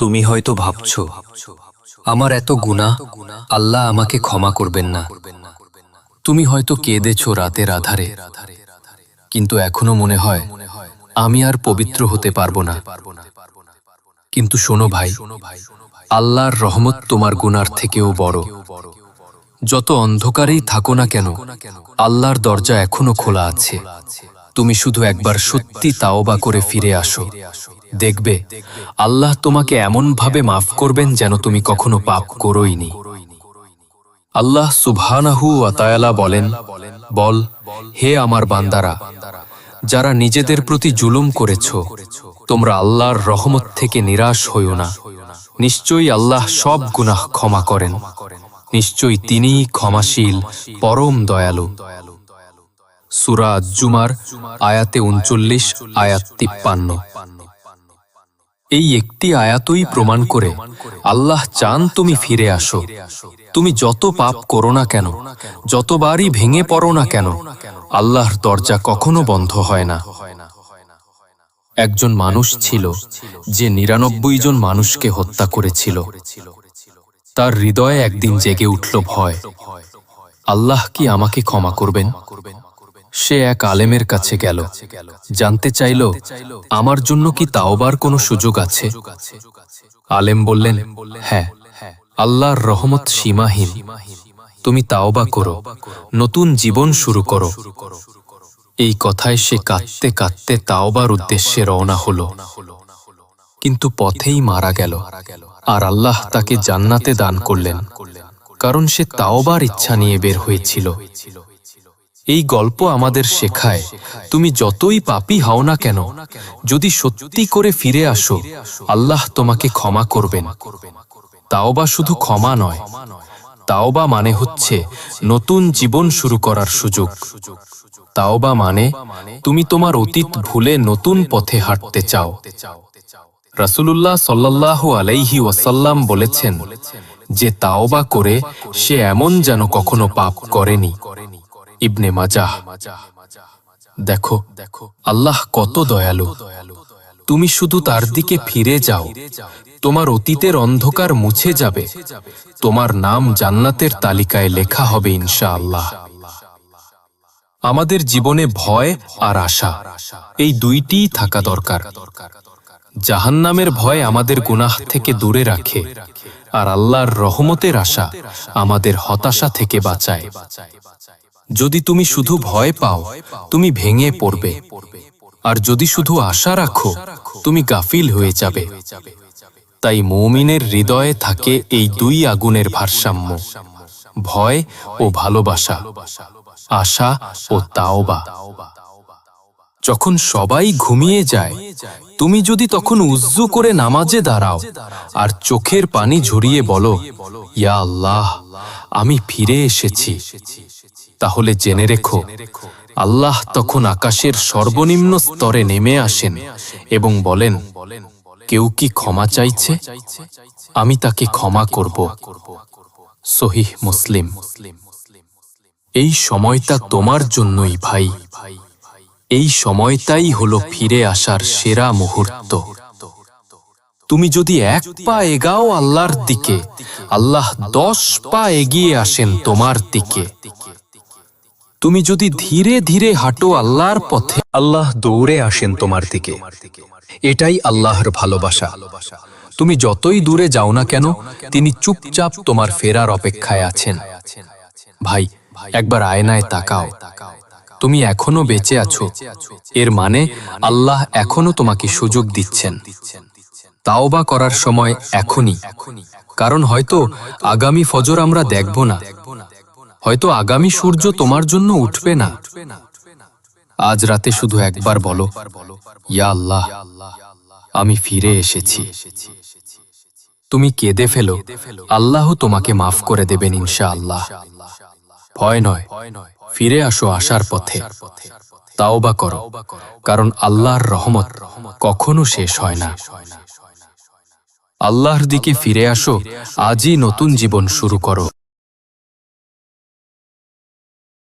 তুমি হয়তো ভাবছ, আমার এত গুণা আল্লাহ আমাকে ক্ষমা করবেন না। তুমি হয়তো কেঁদেছ রাতের আধারে, কিন্তু এখনও মনে হয়, আমি আর পবিত্র হতে পারব না। কিন্তু শোনো ভাই, আল্লাহর রহমত তোমার গুনার থেকেও বড়। যত অন্ধকারেই থাকো না কেন, আল্লাহর দরজা এখনও খোলা আছে। তুমি শুধু একবার সত্যি তাওবা করে ফিরে আসো। দেখবে, আল্লাহ তোমাকে এমনভাবে মাফ করবেন যেন তুমি কখনো পাপ করোইনি। আল্লাহ সুবহানাহু আতায়ালা বলেন, বল, হে আমার বান্দারা, যারা নিজেদের প্রতি জুলুম করেছ, তোমরা আল্লাহর রহমত থেকে নিরাশ হইও না। নিশ্চয়ই আল্লাহ সব গুনাহ ক্ষমা করেন। নিশ্চয়ই তিনিই ক্ষমাশীল, পরম দয়ালু। সুরা জুমার আয়াতে উনচল্লিশ, আয়াত তিপ্পান্ন। এই একটি আয়াতই প্রমাণ করে আল্লাহ চান তুমি ফিরে আসো। তুমি যত পাপ করো না কেন, যতবারই ভেঙে পড়ো না কেন, আল্লাহর দরজা কখনো বন্ধ হয় না। একজন মানুষ ছিল যে নিরানব্বই জন মানুষকে হত্যা করেছিল। তার হৃদয়ে একদিন জেগে উঠল ভয়, আল্লাহ কি আমাকে ক্ষমা করবেন? সে এক আলেমের কাছে গেল। জানতে চাইল, আমার জন্য কি তাওবার কোনো সুযোগ আছে? আলেম বললেন হ্যাঁ আল্লাহর রহমত সীমাহীন। তুমি তাওবা করো, নতুন জীবন শুরু করো। এই কথায় সে কাঁদতে কাঁদতে তাওবার উদ্দেশ্যে রওনা হল। কিন্তু পথেই মারা গেল। আর আল্লাহ তাকে জান্নাতে দান করলেন, কারণ সে তাওবার ইচ্ছা নিয়ে বের হয়েছিল। এই গল্প আমাদের শেখায়, তুমি যতই পাপী হও না কেন, যদি সত্যি করে ফিরে আসো, আল্লাহ তোমাকে ক্ষমা করবেন। তাওবা শুধু ক্ষমা নয়, তাওবা মানে হচ্ছে নতুন জীবন শুরু করার সুযোগ। তাওবা মানে তুমি তোমার অতীত ভুলে নতুন পথে হাঁটতে চাও। রাসূলুল্লাহ সাল্লাল্লাহু আলাইহি ওয়াসাল্লাম বলেছেন, যে তাওবা করে, সে এমন যেন কখনো পাপ করেনি। ইবনে মাজাহ দেখো দেখো, আল্লাহ কত দয়ালু। তুমি শুধু তার দিকে ফিরে যাও। তোমার অতীতের অন্ধকার মুছে যাবে। তোমার নাম জান্নাতের তালিকায় লেখা হবে ইনশাআল্লাহ। আমাদের জীবনে ভয় আর আশা, এই দুইটিই থাকা দরকার। জাহান্নামের ভয় আমাদের গুনাহ থেকে দূরে রাখে আর আল্লাহর রহমতের আশা আমাদের হতাশা থেকে বাঁচায়। যদি তুমি শুধু ভয় পাও, তুমি ভেঙে পড়বে। আর যদি শুধু আশা রাখো, তুমি গাফিল হয়ে যাবে। তাই মৌমিনের হৃদয়ে থাকে এই দুই আগুনের ভারসাম্য, ভয় ও ভালোবাসা, আশা ও তাওবা। যখন সবাই ঘুমিয়ে যায়, তুমি যদি তখন উজ্জু করে নামাজে দাঁড়াও আর চোখের পানি ঝরিয়ে বলো, ইয়া আল্লাহ, আমি ফিরে এসেছি। তাহলে জেনে রেখো, আল্লাহ তখন আকাশের সর্বনিম্ন স্তরে নেমে আসেন এবং বলেন, কেউ কি ক্ষমা চাইছে? আমি তাকে ক্ষমা করব। সহিহ মুসলিম। এই সময়টা তোমার জন্যই ভাই। এই সময়টাই হলো ফিরে আসার সেরা মুহূর্ত। তুমি যদি এক পা এগাও আল্লাহর দিকে, আল্লাহ দশ পা এগিয়ে আসেন তোমার দিকে। তুমি যদি ধীরে ধীরে হাঁটো আল্লাহর পথে, আল্লাহ দৌড়ে আসেন তোমার দিকে। এটাই আল্লাহর ভালোবাসা। তুমি যতই দূরে যাও না কেন, তিনি চুপচাপ তোমার ফেরার অপেক্ষায় আছেন। ভাই, একবার আয়নায় তাকাও। তুমি এখনও বেঁচে আছো। এর মানে আল্লাহ এখনও তোমাকে সুযোগ দিচ্ছেন। তাওবা করার সময় এখনই। কারণ হয়তো আগামী ফজর আমরা দেখব না। হয়তো আগামী সূর্য তোমার জন্য উঠবে না। আজ রাতে শুধু একবার বলো, ইয়া আল্লাহ, আমি ফিরে এসেছি। তুমি কেঁদে ফেলো। আল্লাহ তোমাকে মাফ করে দেবেন ইনশা আল্লাহ ভয় নয়, ফিরে আসো আসার পথে। তাওবা করো, কারণ আল্লাহর রহমত কখনো শেষ হয় না। আল্লাহর দিকে ফিরে আসো, আজই নতুন জীবন শুরু করো।